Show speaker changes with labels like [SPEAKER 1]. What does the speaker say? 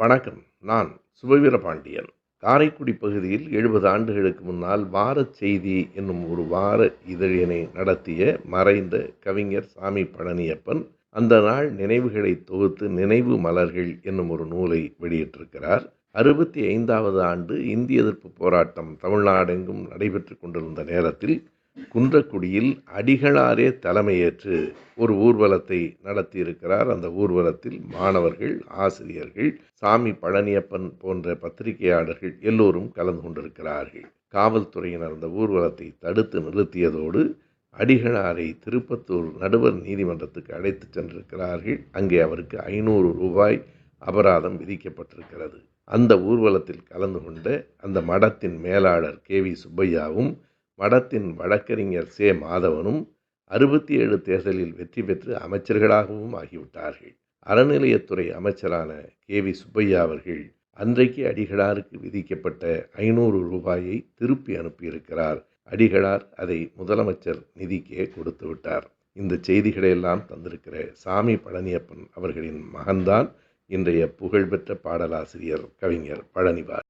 [SPEAKER 1] வணக்கம். நான் சுபவீரபாண்டியன். காரைக்குடி பகுதியில் எழுபது ஆண்டுகளுக்கு முன்னால் வாரச் செய்தி என்னும் ஒரு வார இதழினை நடத்திய மறைந்த கவிஞர் சாமி பழனியப்பன் அந்த நாள் நினைவுகளை தொகுத்து நினைவு மலர்கள் என்னும் ஒரு நூலை வெளியிட்டிருக்கிறார். அறுபத்தி ஐந்தாவது ஆண்டு இந்திய எதிர்ப்பு போராட்டம் தமிழ்நாடெங்கும் நடைபெற்று கொண்டிருந்த நேரத்தில் குன்றக்குடியில் அடிகளாரே தலைமையேற்று ஒரு ஊர்வலத்தை நடத்தியிருக்கிறார். அந்த ஊர்வலத்தில் மாணவர்கள் ஆசிரியர்கள் சாமி பழனியப்பன் போன்ற பத்திரிகையாளர்கள் எல்லோரும் கலந்து கொண்டிருக்கிறார்கள். காவல்துறையினர் அந்த ஊர்வலத்தை தடுத்து நிறுத்தியதோடு அடிகளாரை திருப்பத்தூர் நடுவர் நீதிமன்றத்துக்கு அழைத்து சென்றிருக்கிறார்கள். அங்கே அவருக்கு ஐநூறு ரூபாய் அபராதம் விதிக்கப்பட்டிருக்கிறது. அந்த ஊர்வலத்தில் கலந்து கொண்ட அந்த மடத்தின் மேலாளர் கே வி சுப்பையாவும் படத்தின் வழக்கறிஞர் சே. மாதவனும் அறுபத்தி ஏழு தேர்தலில் வெற்றி பெற்று அமைச்சர்களாகவும் ஆகிவிட்டார்கள். அறநிலையத்துறை அமைச்சரான கே. வி. சுப்பையா அவர்கள் அன்றைக்கு அடிகளாருக்கு விதிக்கப்பட்ட ஐநூறு ரூபாயை திருப்பி அனுப்பியிருக்கிறார். அடிகளார் அதை முதலமைச்சர் நிதிக்கே கொடுத்து விட்டார். இந்த செய்திகளையெல்லாம் தந்திருக்கிற சாமி பழனியப்பன் அவர்களின் மகன்தான் இன்றைய புகழ்பெற்ற பாடலாசிரியர் கவிஞர் பழனிவார்